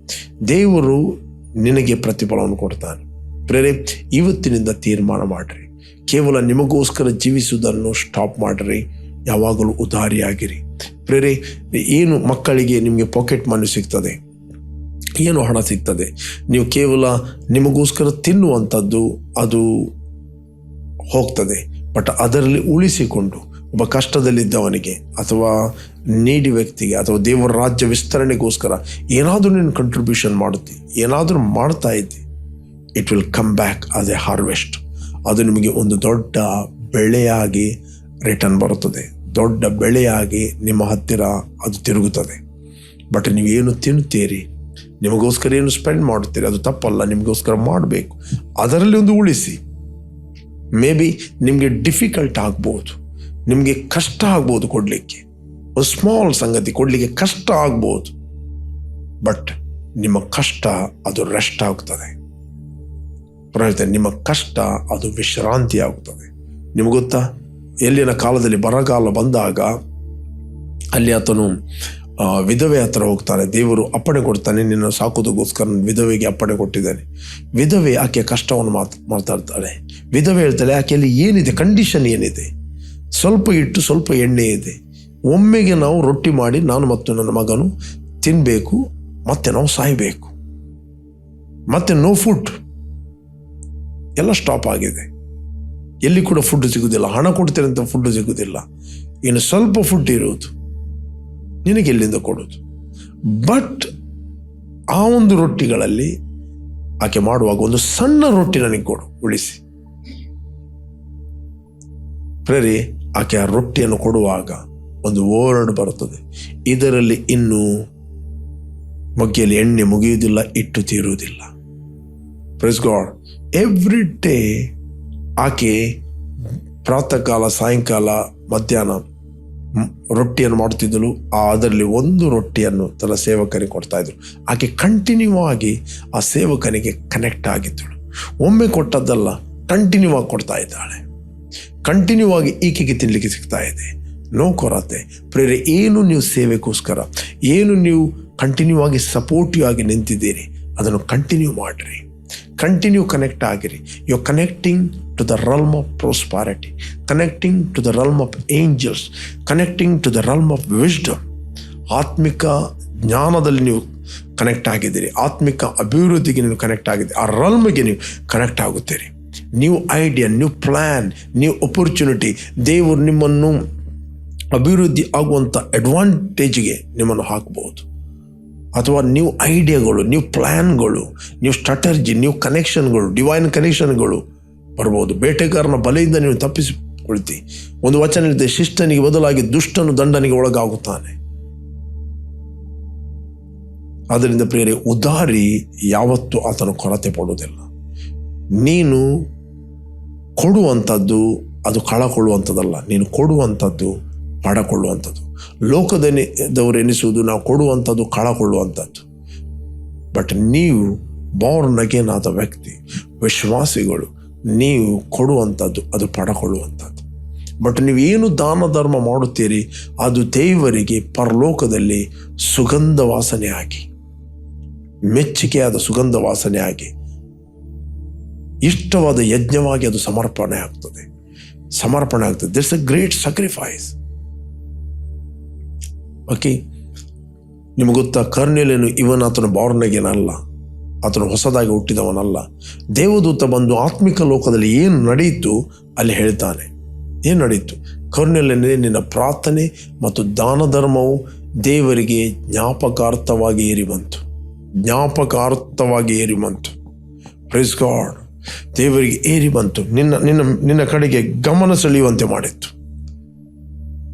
ದೇವರು ನಿನಗೆ ಪ್ರತಿಫಲವನ್ನು ಕೊಡ್ತಾನೆ. ಪ್ರೇರೆ, ಇವತ್ತಿನಿಂದ ತೀರ್ಮಾನ ಮಾಡಿರಿ. ಕೇವಲ ನಿಮಗೋಸ್ಕರ ಜೀವಿಸುವುದನ್ನು ಸ್ಟಾಪ್ ಮಾಡಿರಿ. ಯಾವಾಗಲೂ ಉದಾರಿಯಾಗಿರಿ. ಪ್ರೇರೆ, ಏನು ಮಕ್ಕಳಿಗೆ ನಿಮಗೆ ಪಾಕೆಟ್ ಮನಿ ಸಿಗ್ತದೆ? ಏನು ಹಣ ಸಿಗ್ತದೆ? ನೀವು ಕೇವಲ ನಿಮಗೋಸ್ಕರ ತಿನ್ನುವಂಥದ್ದು, ಅದು ಹೋಗ್ತದೆ. ಬಟ್ ಅದರಲ್ಲಿ ಉಳಿಸಿಕೊಂಡು ಒಬ್ಬ ಕಷ್ಟದಲ್ಲಿದ್ದವನಿಗೆ ಅಥವಾ ನೀಡಿ ವ್ಯಕ್ತಿಗೆ ಅಥವಾ ದೇವರ ರಾಜ್ಯ ವಿಸ್ತರಣೆಗೋಸ್ಕರ ಏನಾದರೂ ನೀನು ಕಂಟ್ರಿಬ್ಯೂಷನ್ ಮಾಡುತ್ತಿ, ಏನಾದರೂ ಮಾಡ್ತಾ ಇದ್ದಿ it will come back as a harvest ಅದು ನಿಮಗೆ ಒಂದು ದೊಡ್ಡ ಬೆಳೆಯಾಗಿ ರಿಟರ್ನ್ ಬರುತ್ತದೆ. ದೊಡ್ಡ ಬೆಳೆಯಾಗಿ ನಿಮ್ಮ ಹತ್ತಿರ ಅದು ತಿರುಗುತ್ತದೆ. ಬಟ್ ನೀವೇನು ತಿನ್ನುತ್ತೀರಿ? ನಿಮಗೋಸ್ಕರ ಏನು ಸ್ಪೆಂಡ್ ಮಾಡುತ್ತೀರಿ? ಅದು ತಪ್ಪಲ್ಲ, ನಿಮಗೋಸ್ಕರ ಮಾಡಬೇಕು. ಅದರಲ್ಲಿ ಒಂದು ಉಳಿಸಿ. ಮೇ ಬಿ ನಿಮಗೆ ಡಿಫಿಕಲ್ಟ್ ಆಗ್ಬೋದು. ನಿಮಗೆ ಕಷ್ಟ ಆಗ್ಬೋದು ಕೊಡಲಿಕ್ಕೆ. ಒಂದು ಸ್ಮಾಲ್ ಸಂಗತಿ ಕೊಡಲಿಕ್ಕೆ ಕಷ್ಟ ಆಗ್ಬೋದು. ಬಟ್ ನಿಮ್ಮ ಕಷ್ಟ ಅದು ರೆಸ್ಟ್ ಆಗ್ತದೆ. ಹೇಳ್ತೇನೆ ನಿಮ್ಮ ಕಷ್ಟ ಅದು ವಿಶ್ರಾಂತಿ ಆಗುತ್ತದೆ ನಿಮಗೆ ಗೊತ್ತಾ? ಎಲ್ಲಿನ ಕಾಲದಲ್ಲಿ ಬರಗಾಲ ಬಂದಾಗ ಅಲ್ಲಿ ಆತನು ವಿಧವೆ ಹತ್ರ ಹೋಗ್ತಾನೆ ದೇವರು ಅಪ್ಪಣೆ ಕೊಡ್ತಾನೆ. ನಿನ್ನ ಸಾಕೋದಕ್ಕೋಸ್ಕರ ವಿಧವೆಗೆ ಅಪ್ಪಣೆ ಕೊಟ್ಟಿದ್ದಾನೆ. ವಿಧವೆ ಆಕೆ ಕಷ್ಟವನ್ನು ಮಾತು ಮಾತಾಡ್ತಾಳೆ ವಿಧವೆ ಹೇಳ್ತಾಳೆ, ಆಕೆಯಲ್ಲಿ ಏನಿದೆ? ಕಂಡೀಷನ್ ಏನಿದೆ? ಸ್ವಲ್ಪ ಇಟ್ಟು ಸ್ವಲ್ಪ ಎಣ್ಣೆ ಇದೆ. ಒಮ್ಮೆಗೆ ನಾವು ರೊಟ್ಟಿ ಮಾಡಿ ನಾನು ಮತ್ತು ನನ್ನ ಮಗನು ತಿನ್ನಬೇಕು ಮತ್ತೆ ನಾವು ಸಾಯಬೇಕು. ಮತ್ತೆ ನೋ ಫುಡ್ ಎಲ್ಲ ಸ್ಟಾಪ್ ಆಗಿದೆ. ಎಲ್ಲಿ ಕೂಡ ಫುಡ್ ಸಿಗುವುದಿಲ್ಲ ಹಣ ಕೊಡ್ತೇನೆ ಅಂತ ಫುಡ್ ಸಿಗುವುದಿಲ್ಲ ಇನ್ನು ಸ್ವಲ್ಪ ಫುಡ್ ಇರುವುದು. ನಿನಗೆ ಎಲ್ಲಿಂದ ಕೊಡೋದು ಬಟ್ ಆ ಒಂದು ರೊಟ್ಟಿಗಳಲ್ಲಿ ಆಕೆ ಮಾಡುವಾಗ ಒಂದು ಸಣ್ಣ ರೊಟ್ಟಿ ನನಗೆ ಕೊಡು, ಉಳಿಸಿ. ಪ್ರೇರಿ ಆಕೆ ಆ ರೊಟ್ಟಿಯನ್ನು ಕೊಡುವಾಗ ಒಂದು ವರ್ಡ್ ಬರುತ್ತದೆ. ಇದರಲ್ಲಿ ಇನ್ನು ಮಗ್ಗಿಯಲ್ಲಿ ಎಣ್ಣೆ ಮುಗಿಯುವುದಿಲ್ಲ ಇಟ್ಟು ತೀರುವುದಿಲ್ಲ. ಪ್ರೆಸ್ ಗಾಡ್ ಎವ್ರಿ ಡೇ ಆಕೆ ಪ್ರಾತಃ ಕಾಲ ಸಾಯಂಕಾಲ, ಮಧ್ಯಾಹ್ನ ರೊಟ್ಟಿಯನ್ನು ಮಾಡುತ್ತಿದ್ದಳು. ಆ ಅದರಲ್ಲಿ ಒಂದು ರೊಟ್ಟಿಯನ್ನು ತನ್ನ ಸೇವಕನಿಗೆ ಕೊಡ್ತಾ ಇದ್ರು ಆಕೆ ಕಂಟಿನ್ಯೂ ಆಗಿ ಆ ಸೇವಕನಿಗೆ ಕನೆಕ್ಟ್ ಆಗಿದ್ದಳು. ಒಮ್ಮೆ ಕೊಟ್ಟದ್ದಲ್ಲ ಕಂಟಿನ್ಯೂ ಆಗಿ ಕೊಡ್ತಾ ಇದ್ದಾಳೆ. ಕಂಟಿನ್ಯೂ ಆಗಿ ಈಕೆಗೆ ತಿನ್ನಲಿಕ್ಕೆ ಸಿಗ್ತಾ ಇದೆ. ನೋ ಕೊರತೆ. ಪ್ರೇರೆ ಏನು ನೀವು ಸೇವೆಗೋಸ್ಕರ, ಏನು ನೀವು ಕಂಟಿನ್ಯೂ ಆಗಿ ಸಪೋರ್ಟಿವ್ ಆಗಿ ನಿಂತಿದ್ದೀರಿ, ಅದನ್ನು ಕಂಟಿನ್ಯೂ ಮಾಡಿರಿ. ಕಂಟಿನ್ಯೂ ಕನೆಕ್ಟ್ ಆಗಿರಿ. You connecting to the realm of prosperity connecting to the realm of angels connecting to the realm of wisdom ಆತ್ಮಿಕ ಜ್ಞಾನದಲ್ಲಿ ನೀವು ಕನೆಕ್ಟ್ ಆಗಿದ್ದೀರಿ. ಆತ್ಮಿಕ ಅಭಿವೃದ್ಧಿಗೆ ನೀವು ಕನೆಕ್ಟ್ ಆಗಿದ್ದೀರಿ. ಆ ರಲ್ಮ್ಗೆ ನೀವು connect ಆಗುತ್ತೀರಿ. New idea new plan new opportunity ದೇವರು ನಿಮ್ಮನ್ನು ಅಭಿವೃದ್ಧಿ ಆಗುವಂಥ ಅಡ್ವಾಂಟೇಜ್ಗೆ ನಿಮ್ಮನ್ನು ಹಾಕ್ಬೋದು ಅಥವಾ ನ್ಯೂ ಐಡಿಯಾಗಳು ನ್ಯೂ ಪ್ಲ್ಯಾನ್ಗಳು ನ್ಯೂ ಸ್ಟ್ರಾಟರ್ಜಿ ನ್ಯೂ ಕನೆಕ್ಷನ್ಗಳು ಡಿವೈನ್ ಕನೆಕ್ಷನ್ಗಳು ಬರ್ಬೋದು. ಬೇಟೆಗಾರನ ಬಲೆಯಿಂದ ನೀವು ತಪ್ಪಿಸಿ ಉಳಿತಿ ಒಂದು ವಚನ ಇದೆ ಶಿಷ್ಟನಿಗೆ ಬದಲಾಗಿ ದುಷ್ಟನು ದಂಡನಿಗೆ ಒಳಗಾಗುತ್ತಾನೆ. ಆದ್ದರಿಂದ ಪ್ರಿಯರೇ, ಉದಾರಿ ಯಾವತ್ತೂ ಆತನು ಕೊರತೆ ಪಡುವುದಿಲ್ಲ. ನೀನು ಕೊಡುವಂಥದ್ದು ಅದು ಕಳಕೊಳ್ಳುವಂಥದ್ದಲ್ಲ. ನೀನು ಕೊಡುವಂಥದ್ದು ಪಡಕೊಳ್ಳುವಂಥದ್ದು. ಲೋಕದವರು ಎನಿಸುವುದು ನಾವು ಕೊಡುವಂಥದ್ದು ಕಳಕೊಳ್ಳುವಂಥದ್ದು. ಬಟ್ ನೀವು ಬಾರ್ನ್ ಅಗೇನ್ ಆದ ವ್ಯಕ್ತಿ, ವಿಶ್ವಾಸಿಗಳು ನೀವು ಕೊಡುವಂಥದ್ದು, ಅದು ಪಡಕೊಳ್ಳುವಂಥದ್ದು ಬಟ್ ನೀವು ಏನು ದಾನ ಧರ್ಮ ಮಾಡುತ್ತೀರಿ, ಅದು ದೇವರಿಗೆ, ಪರಲೋಕದಲ್ಲಿ ಸುಗಂಧ ವಾಸನೆ ಆಗಿ ಮೆಚ್ಚುಗೆಯಾದ ಸುಗಂಧ ವಾಸನೆ ಆಗಿ, ಇಷ್ಟವಾದ ಯಜ್ಞವಾಗಿ ಅದು ಸಮರ್ಪಣೆ ಆಗ್ತದೆ. ಸಮರ್ಪಣೆ ಆಗ್ತದೆ. That's a great sacrifice okay ನಿಮಗೆ ಗೊತ್ತಾ ಕರ್ನೇಲೇನು ಇವನ್ ಆತನ ಬಾರ್ನಗೇನಲ್ಲ. ಆತನು ಹೊಸದಾಗಿ ಹುಟ್ಟಿದವನಲ್ಲ. ದೇವದೂತ ಬಂದು ಆತ್ಮಿಕ ಲೋಕದಲ್ಲಿ ಏನು ನಡೆಯಿತು ಅಲ್ಲಿ ಹೇಳ್ತಾನೆ. ಏನು ನಡೆಯಿತು? ಕರುಣೆಯಲ್ಲೇ ನಿನ್ನ ಪ್ರಾರ್ಥನೆ ಮತ್ತು ದಾನ ಧರ್ಮವು ದೇವರಿಗೆ ಜ್ಞಾಪಕಾರ್ಥವಾಗಿ ಏರಿ ಬಂತು. ಜ್ಞಾಪಕಾರ್ಥವಾಗಿ ಏರಿ ಬಂತು. ಪ್ರೈಸ್ ಗಾಡ್ ದೇವರಿಗೆ ಏರಿ ಬಂತು. ನಿನ್ನ ನಿನ್ನ ನಿನ್ನ ಕಡೆಗೆ ಗಮನ ಸೆಳೆಯುವಂತೆ ಮಾಡಿತ್ತು.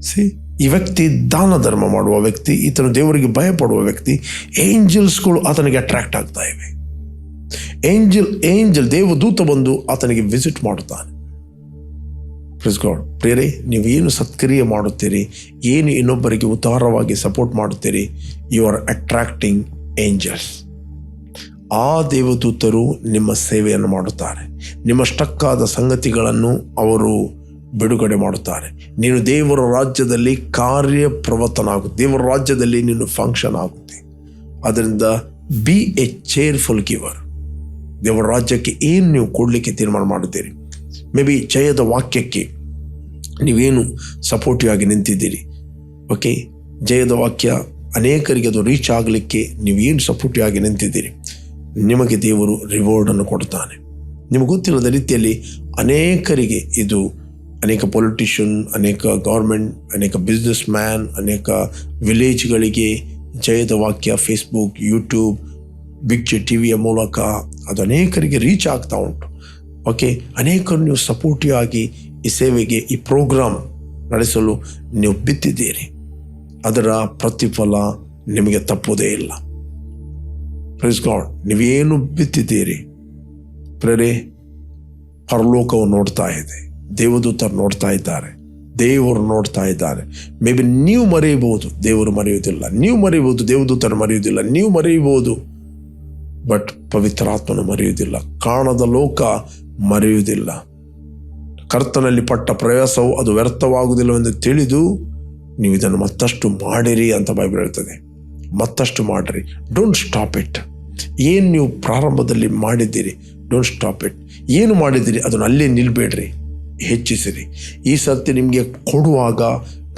ಸಿ ಈ ವ್ಯಕ್ತಿ ದಾನ ಧರ್ಮ ಮಾಡುವ ವ್ಯಕ್ತಿ, ಈತನು ದೇವರಿಗೆ ಭಯಪಡುವ ವ್ಯಕ್ತಿ ಏಂಜಲ್ಸ್ಗಳು ಆತನಿಗೆ ಅಟ್ರಾಕ್ಟ್ ಆಗ್ತಾ ಇವೆ. ಏಂಜಲ್ ಏಂಜಲ್ ದೇವದೂತ ಬಂದು ಆತನಿಗೆ ವಿಸಿಟ್ ಮಾಡುತ್ತಾನೆ. ಪ್ರಿಸ್ ಗಾಡ್ ಪ್ರಿಯರೇ, ನೀವು ಏನು ಸತ್ಕ್ರಿಯೆ ಮಾಡುತ್ತೀರಿ? ಏನು ಇನ್ನೊಬ್ಬರಿಗೆ ಉದಾರವಾಗಿ ಸಪೋರ್ಟ್ ಮಾಡುತ್ತೀರಿ? ಯು ಆರ್ ಅಟ್ರಾಕ್ಟಿಂಗ್ ಏಂಜಲ್ಸ್ ಆ ದೇವದೂತರು ನಿಮ್ಮ ಸೇವೆಯನ್ನು ಮಾಡುತ್ತಾರೆ. ನಿಮ್ಮ ಸ್ಟಕ್ಕಾದ ಸಂಗತಿಗಳನ್ನು ಅವರು ಬಿಡುಗಡೆ ಮಾಡುತ್ತಾರೆ. ನೀನು ದೇವರ ರಾಜ್ಯದಲ್ಲಿ ಕಾರ್ಯಪ್ರವರ್ತನಾಗು, ದೇವರ ರಾಜ್ಯದಲ್ಲಿ ನೀನು ಫಂಕ್ಷನ್ ಆಗುತ್ತೆ. ಅದರಿಂದ ಬಿ ಎ ಚೇರ್ಫುಲ್ ಗಿವರ್ ದೇವರ ರಾಜ್ಯಕ್ಕೆ ಏನು ನೀವು ಕೊಡಲಿಕ್ಕೆ ತೀರ್ಮಾನ ಮಾಡುತ್ತೀರಿ? ಮೇ ಬಿ ಜಯದ ವಾಕ್ಯಕ್ಕೆ ನೀವೇನು ಸಪೋರ್ಟಿವ್ ಆಗಿ ನಿಂತಿದ್ದೀರಿ. ಓಕೆ ಜಯದ ವಾಕ್ಯ ಅನೇಕರಿಗೆ ಅದು ರೀಚ್ ಆಗಲಿಕ್ಕೆ ನೀವೇನು ಸಪೋರ್ಟಿವ್ ಆಗಿ ನಿಂತಿದ್ದೀರಿ. ನಿಮಗೆ ದೇವರು ರಿವಾರ್ಡನ್ನು ಕೊಡ್ತಾನೆ ನಿಮಗೆ ಗೊತ್ತಿಲ್ಲದ ರೀತಿಯಲ್ಲಿ ಅನೇಕರಿಗೆ ಇದು ಅನೇಕ ಪೊಲಿಟಿಷಿಯನ್ ಅನೇಕ ಗೌರ್ಮೆಂಟ್ ಅನೇಕ ಬಿಸ್ನೆಸ್ ಮ್ಯಾನ್ ಅನೇಕ ವಿಲೇಜ್ಗಳಿಗೆ ಜಯದ ವಾಕ್ಯ ಫೇಸ್ಬುಕ್ ಯೂಟ್ಯೂಬ್ ಬಿಗ್ ಟಿ ವಿಯ ಮೂಲಕ ಅದು ಅನೇಕರಿಗೆ ರೀಚ್ ಆಗ್ತಾ ಉಂಟು. ಓಕೆ ಅನೇಕರು ನೀವು ಸಪೋರ್ಟಿವ್ ಆಗಿ ಈ ಸೇವೆಗೆ, ಈ ಪ್ರೋಗ್ರಾಮ್ ನಡೆಸಲು ನೀವು ಬಿತ್ತಿದ್ದೀರಿ ಅದರ ಪ್ರತಿಫಲ ನಿಮಗೆ ತಪ್ಪುವುದೇ ಇಲ್ಲ. ಪ್ರೈಸ್ ಗಾಡ್ ನೀವೇನು ಬಿತ್ತಿದ್ದೀರಿ ಪ್ರೇರೆ, ಪರಲೋಕವು ನೋಡ್ತಾ ಇದೆ. ದೇವದೂತರು ನೋಡ್ತಾ ಇದ್ದಾರೆ. ದೇವರು ನೋಡ್ತಾ ಇದ್ದಾರೆ. ಮೇ ಬಿ ನೀವು ಮರೆಯಬಹುದು. ದೇವರು ಮರೆಯುವುದಿಲ್ಲ. ನೀವು ಮರೆಯಬಹುದು. ದೇವದೂತರು ಮರೆಯುವುದಿಲ್ಲ. ನೀವು ಮರೆಯಬಹುದು. ಬಟ್ ಪವಿತ್ರಾತ್ಮನು ಮರೆಯುವುದಿಲ್ಲ. ಕಾಣದ ಲೋಕ ಮರೆಯುವುದಿಲ್ಲ. ಕರ್ತನಲ್ಲಿ ಪಟ್ಟ ಪ್ರಯಾಸವು ಅದು ವ್ಯರ್ಥವಾಗುವುದಿಲ್ಲವೆಂದು ತಿಳಿದು ನೀವು ಇದನ್ನು ಮತ್ತಷ್ಟು ಮಾಡಿರಿ ಅಂತ ಬೈಬಲ್ ಹೇಳ್ತದೆ ಮತ್ತಷ್ಟು ಮಾಡಿರಿ. ಡೋಂಟ್ ಸ್ಟಾಪ್ ಇಟ್ ಏನು ನೀವು ಪ್ರಾರಂಭದಲ್ಲಿ ಮಾಡಿದ್ದೀರಿ? ಡೋಂಟ್ ಸ್ಟಾಪ್ ಇಟ್ ಏನು ಮಾಡಿದ್ದೀರಿ? ಅದನ್ನು ಅಲ್ಲೇ ನಿಲ್ಬೇಡ್ರಿ. ಹೆಚ್ಚಿಸಿರಿ. ಈ ಸರ್ತಿ ನಿಮಗೆ ಕೊಡುವಾಗ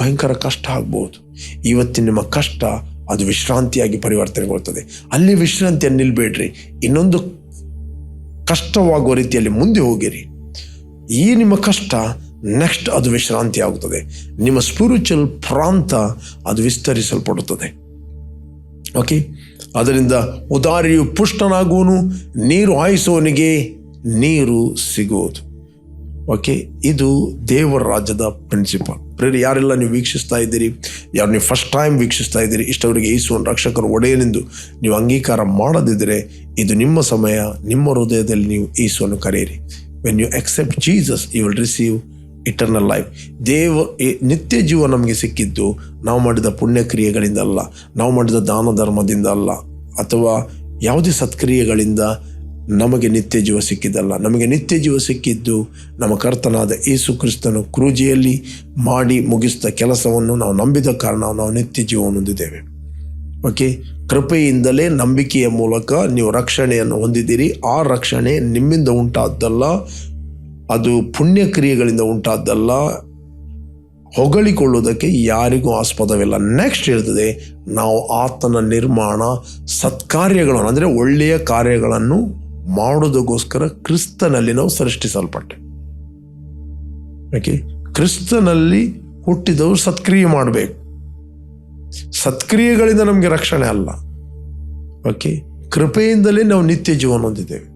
ಭಯಂಕರ ಕಷ್ಟ ಆಗ್ಬೋದು. ಇವತ್ತಿನ ನಿಮ್ಮ ಕಷ್ಟ ಅದು ವಿಶ್ರಾಂತಿಯಾಗಿ ಪರಿವರ್ತನೆಗೊಳ್ತದೆ ಅಲ್ಲಿ ವಿಶ್ರಾಂತಿಯನ್ನು ನಿಲ್ಬೇಡ್ರಿ. ಇನ್ನೊಂದು ಕಷ್ಟವಾಗುವ ರೀತಿಯಲ್ಲಿ ಮುಂದೆ ಹೋಗಿರಿ. ಈ ನಿಮ್ಮ ಕಷ್ಟ ನೆಕ್ಸ್ಟ್ ಅದು ವಿಶ್ರಾಂತಿ ಆಗುತ್ತದೆ ನಿಮ್ಮ ಸ್ಪಿರಿಚುವಲ್ ಪ್ರಾಂತ ಅದು ವಿಸ್ತರಿಸಲ್ಪಡುತ್ತದೆ. ಓಕೆ ಅದರಿಂದ ಉದಾರಿಯು ಪುಷ್ಟನಾಗುವನು, ನೀರು ಹಾಯಿಸುವವನಿಗೆ ನೀರು ಸಿಗುವುದು. ಓಕೆ ಇದು ದೇವರ ರಾಜ್ಯದ ಪ್ರಿನ್ಸಿಪಲ್ ಪ್ರೇರಿ ಯಾರೆಲ್ಲ ನೀವು ವೀಕ್ಷಿಸ್ತಾ ಇದ್ದೀರಿ, ಯಾರು ನೀವು ಫಸ್ಟ್ ಟೈಮ್ ವೀಕ್ಷಿಸ್ತಾ ಇದ್ದೀರಿ, ಇಷ್ಟವರಿಗೆ ಯೇಸುವನ್ನು ರಕ್ಷಕರು ಒಡೆಯನೆಂದು ನೀವು ಅಂಗೀಕಾರ ಮಾಡದಿದ್ದರೆ ಇದು ನಿಮ್ಮ ಸಮಯ, ನಿಮ್ಮ ಹೃದಯದಲ್ಲಿ ನೀವು ಯೇಸುವನ್ನು ಕರೆಯಿರಿ. When you accept Jesus you will receive eternal life ದೇವ ನಿತ್ಯ ಜೀವ ನಮಗೆ ಸಿಕ್ಕಿದ್ದು ನಾವು ಮಾಡಿದ ಪುಣ್ಯಕ್ರಿಯೆಗಳಿಂದ ಅಲ್ಲ, ನಾವು ಮಾಡಿದ ದಾನ ಧರ್ಮದಿಂದ ಅಲ್ಲ, ಅಥವಾ ಯಾವುದೇ ಸತ್ಕ್ರಿಯೆಗಳಿಂದ ನಮಗೆ ನಿತ್ಯ ಜೀವ ಸಿಕ್ಕಿದ್ದಲ್ಲ. ನಮಗೆ ನಿತ್ಯ ಜೀವ ಸಿಕ್ಕಿದ್ದು ನಮ್ಮ ಕರ್ತನಾದ ಯೇಸು ಕ್ರಿಸ್ತನು ಕ್ರೂಜಿಯಲ್ಲಿ ಮಾಡಿ ಮುಗಿಸಿದ ಕೆಲಸವನ್ನು ನಾವು ನಂಬಿದ ಕಾರಣ ನಾವು ನಿತ್ಯ ಜೀವವನ್ನು ಹೊಂದಿದ್ದೇವೆ. ಓಕೆ ಕೃಪೆಯಿಂದಲೇ ನಂಬಿಕೆಯ ಮೂಲಕ ನೀವು ರಕ್ಷಣೆಯನ್ನು ಹೊಂದಿದ್ದೀರಿ. ಆ ರಕ್ಷಣೆ ನಿಮ್ಮಿಂದ ಉಂಟಾದ್ದಲ್ಲ. ಅದು ಪುಣ್ಯಕ್ರಿಯೆಗಳಿಂದ ಉಂಟಾದ್ದಲ್ಲ. ಹೊಗಳಿಕೊಳ್ಳುವುದಕ್ಕೆ ಯಾರಿಗೂ ಆಸ್ಪದವಿಲ್ಲ. ನೆಕ್ಸ್ಟ್ ಹೇಳ್ತದೆ, ನಾವು ಆತನ ನಿರ್ಮಾಣ ಸತ್ಕಾರ್ಯಗಳನ್ನು, ಅಂದರೆ ಒಳ್ಳೆಯ ಕಾರ್ಯಗಳನ್ನು ಮಾಡೋದಕ್ಕೋಸ್ಕರ ಕ್ರಿಸ್ತನಲ್ಲಿ ನಾವು ಸೃಷ್ಟಿಸಲ್ಪಟ್ಟೆ. ಓಕೆ ಕ್ರಿಸ್ತನಲ್ಲಿ ಹುಟ್ಟಿದವರು ಸತ್ಕ್ರಿಯೆ ಮಾಡಬೇಕು. ಸತ್ಕ್ರಿಯೆಗಳಿಂದ ನಮಗೆ ರಕ್ಷಣೆ ಅಲ್ಲ. ಓಕೆ ಕೃಪೆಯಿಂದಲೇ ನಾವು ನಿತ್ಯ ಜೀವನ ಹೊಂದಿದ್ದೇವೆ.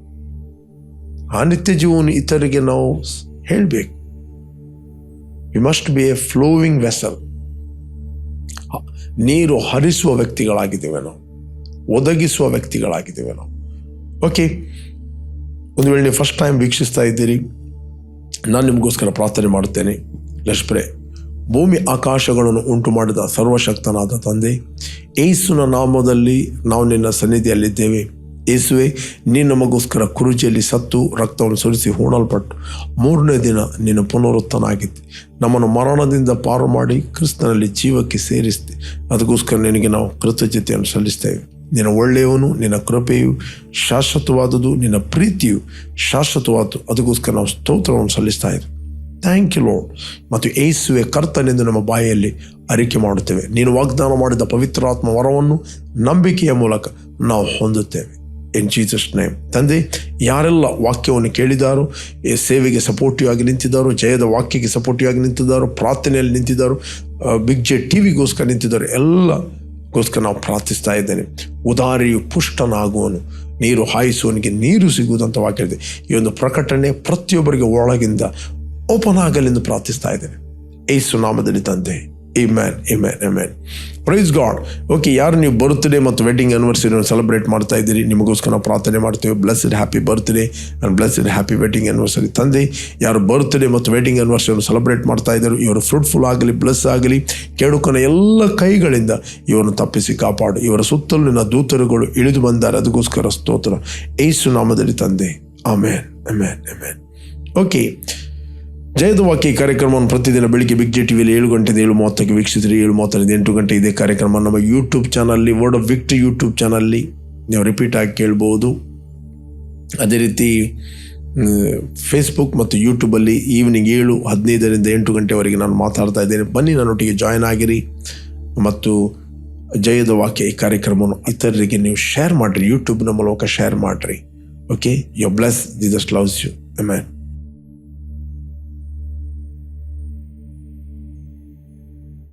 ಆ ನಿತ್ಯ ಜೀವನ ಇತರಿಗೆ ನಾವು ಹೇಳಬೇಕು. You must be a flowing vessel ನೀರು ಹರಿಸುವ ವ್ಯಕ್ತಿಗಳಾಗಿದ್ದೇವೆ ನಾವು. ಒದಗಿಸುವ ವ್ಯಕ್ತಿಗಳಾಗಿದ್ದೇವೆ ನಾವು. ಓಕೆ. ಒಂದು ವೇಳೆ ಫಸ್ಟ್ ಟೈಮ್ ವೀಕ್ಷಿಸ್ತಾ ಇದ್ದೀರಿ, ನಾನು ನಿಮಗೋಸ್ಕರ ಪ್ರಾರ್ಥನೆ ಮಾಡುತ್ತೇನೆ. ಲಷ್ಪ್ರೆ ಭೂಮಿ ಆಕಾಶಗಳನ್ನು ಉಂಟು ಮಾಡಿದ ಸರ್ವಶಕ್ತನಾದ ತಂದೆ ಏಸುನ ನಾಮದಲ್ಲಿ ನಾವು ನಿನ್ನ ಸನ್ನಿಧಿಯಲ್ಲಿದ್ದೇವೆ. ಏಸುವೆ ನೀನು ನಮಗೋಸ್ಕರ ಕುರುಜಿಯಲ್ಲಿ ಸತ್ತು ರಕ್ತವನ್ನು ಸುರಿಸಿ ಹೂಣಲ್ಪಟ್ಟು ಮೂರನೇ ದಿನ ನೀನು ಪುನರುತ್ತನಾಗಿದ್ದೆ ನಮ್ಮನ್ನು ಮರಣದಿಂದ ಪಾರು ಮಾಡಿ ಕ್ರಿಸ್ತನಲ್ಲಿ ಜೀವಕ್ಕೆ ಸೇರಿಸಿದೆ ಅದಕ್ಕೋಸ್ಕರ ನಿನಗೆ ನಾವು ಕೃತಜ್ಞತೆಯನ್ನು ಸಲ್ಲಿಸ್ತೇವೆ. ನಿನ್ನ ಒಳ್ಳೆಯವನು, ನಿನ್ನ ಕೃಪೆಯು ಶಾಶ್ವತವಾದುದು, ನಿನ್ನ ಪ್ರೀತಿಯು ಶಾಶ್ವತವಾದದ್ದು ಅದಕ್ಕೋಸ್ಕರ ನಾವು ಸ್ತೋತ್ರವನ್ನು ಸಲ್ಲಿಸ್ತಾ ಇದ್ದೀವಿ ಥ್ಯಾಂಕ್ ಯು ಲೋಡ್ ಮತ್ತು ಏಸುವೆ ಕರ್ತನೆಂದು ನಮ್ಮ ಬಾಯಲ್ಲಿ ಅರಿಕೆ ಮಾಡುತ್ತೇವೆ. ನೀನು ವಾಗ್ದಾನ ಮಾಡಿದ ಪವಿತ್ರಾತ್ಮ ವರವನ್ನು ನಂಬಿಕೆಯ ಮೂಲಕ ನಾವು ಹೊಂದುತ್ತೇವೆ. ಎನ್ ಜೀಸಸ್ ನೇಮ್ ತಂದೆ, ಯಾರೆಲ್ಲ ವಾಕ್ಯವನ್ನು ಕೇಳಿದಾರೋ ಸೇವೆಗೆ ಸಪೋರ್ಟಿವ್ ಆಗಿ ನಿಂತಿದ್ದಾರೋ, ಜಯದ ವಾಕ್ಯಕ್ಕೆ ಸಪೋರ್ಟಿವ್ ಆಗಿ ನಿಂತಿದ್ದಾರೋ, ಪ್ರಾರ್ಥನೆಯಲ್ಲಿ ನಿಂತಿದ್ದಾರೋ ಬಿಗ್ ಜೆ ಟಿ ವಿಗೋಸ್ಕರ ನಿಂತಿದ್ದಾರೋ ಎಲ್ಲಗೋಸ್ಕರ ನಾವು ಪ್ರಾರ್ಥಿಸ್ತಾ ಇದ್ದೇನೆ. ಉದಾರಿಯು ಪುಷ್ಟನಾಗುವನು. ನೀರು ಹಾಯಿಸುವನಿಗೆ ನೀರು ಸಿಗುವುದಂತ ವಾಕ್ಯ ಇದೆ. ಈ ಒಂದು ಪ್ರಕಟಣೆ ಪ್ರತಿಯೊಬ್ಬರಿಗೆ ಒಳಗಿಂದ ಓಪನ್ ಆಗಲೆಂದು ಪ್ರಾರ್ಥಿಸ್ತಾ ಇದ್ದೇನೆ. ಏಸು ನಾಮದಲ್ಲಿ ತಂದೆ. ಇಮ್ಯಾನ್ ಇಮ್ಯಾನ್ ಇಮ್ಯಾನ್ ಪ್ರೈಸ್ ಗಾಡ್ ಓಕೆ ಯಾರು ನೀವು ಬರ್ತ್ಡೇ ಮತ್ತು ವೆಡ್ಡಿಂಗ್ ಆನಿವರ್ಸರಿ ಸೆಲೆಬ್ರೇಟ್ ಮಾಡ್ತಾ ಇದ್ದೀರಿ, ನಿಮಗೋಸ್ಕರ ಪ್ರಾರ್ಥನೆ ಮಾಡ್ತೇವೆ. Blessed happy birthday and blessed happy wedding anniversary ತಂದೆ, ಯಾರು ಬರ್ತ್ಡೇ ಮತ್ತು ವೆಡ್ಡಿಂಗ್ ಆನಿವರ್ಸರಿಯನ್ನು ಸೆಲೆಬ್ರೇಟ್ ಮಾಡ್ತಾ ಇದ್ದರು, ಇವರು ಫ್ರೂಟ್ಫುಲ್ ಆಗಲಿ ಬ್ಲಸ್ ಆಗಲಿ, ಕೆಡುಕನ ಎಲ್ಲ ಕೈಗಳಿಂದ ಇವರನ್ನು ತಪ್ಪಿಸಿ ಕಾಪಾಡು. ಇವರ ಸುತ್ತಲೂ ನಿನ್ನ ದೂತರುಗಳು ಇಳಿದು ಬಂದಾರೆ. ಅದಕ್ಕೋಸ್ಕರ ಸ್ತೋತ್ರ. ಏಸು ನಾಮದಲ್ಲಿ ತಂದೆ. ಆಮೇನ್ ಆಮೇನ್ ಆಮೇನ್ ಓಕೆ ಜಯದ ವಾಕ್ಯ ಕಾರ್ಯಕ್ರಮವನ್ನು ಪ್ರತಿದಿನ ಬೆಳಿಗ್ಗೆ ಬಿಗ್ ಜೆ ಟಿವಿಯಲ್ಲಿ ಏಳು ಗಂಟೆಯಿಂದ ಏಳು ಮೂವತ್ತಕ್ಕೆ ವೀಕ್ಷಿಸಿರಿ ಏಳು ಮೂವತ್ತರಿಂದ ಎಂಟು ಗಂಟೆ ಇದೇ ಕಾರ್ಯಕ್ರಮ ನಮ್ಮ ಯೂಟ್ಯೂಬ್ ಚಾನಲ್ಲಿ ವರ್ಡ್ ಆಫ್ ವಿಕ್ಟ್ರಿ ಯೂಟ್ಯೂಬ್ ಚಾನಲ್ಲಿ ನೀವು ರಿಪೀಟ್ ಆಗಿ ಕೇಳ್ಬೋದು. ಅದೇ ರೀತಿ ಫೇಸ್ಬುಕ್ ಮತ್ತು ಯೂಟ್ಯೂಬಲ್ಲಿ ಈವ್ನಿಂಗ್ ಏಳು, ಹದಿನೈದರಿಂದ ಎಂಟು ಗಂಟೆವರೆಗೆ ನಾನು ಮಾತಾಡ್ತಾ ಇದ್ದೇನೆ. ಬನ್ನಿ, ನನ್ನೊಟ್ಟಿಗೆ ಜಾಯ್ನ್ ಆಗಿರಿ ಮತ್ತು ಜಯದ ವಾಕ್ಯ ಈ ಕಾರ್ಯಕ್ರಮವನ್ನು ಇತರರಿಗೆ ನೀವು ಶೇರ್ ಮಾಡಿರಿ ಯೂಟ್ಯೂಬ್ನ ಮೂಲಕ ಶೇರ್ ಮಾಡಿರಿ. Okay you bless this loves you man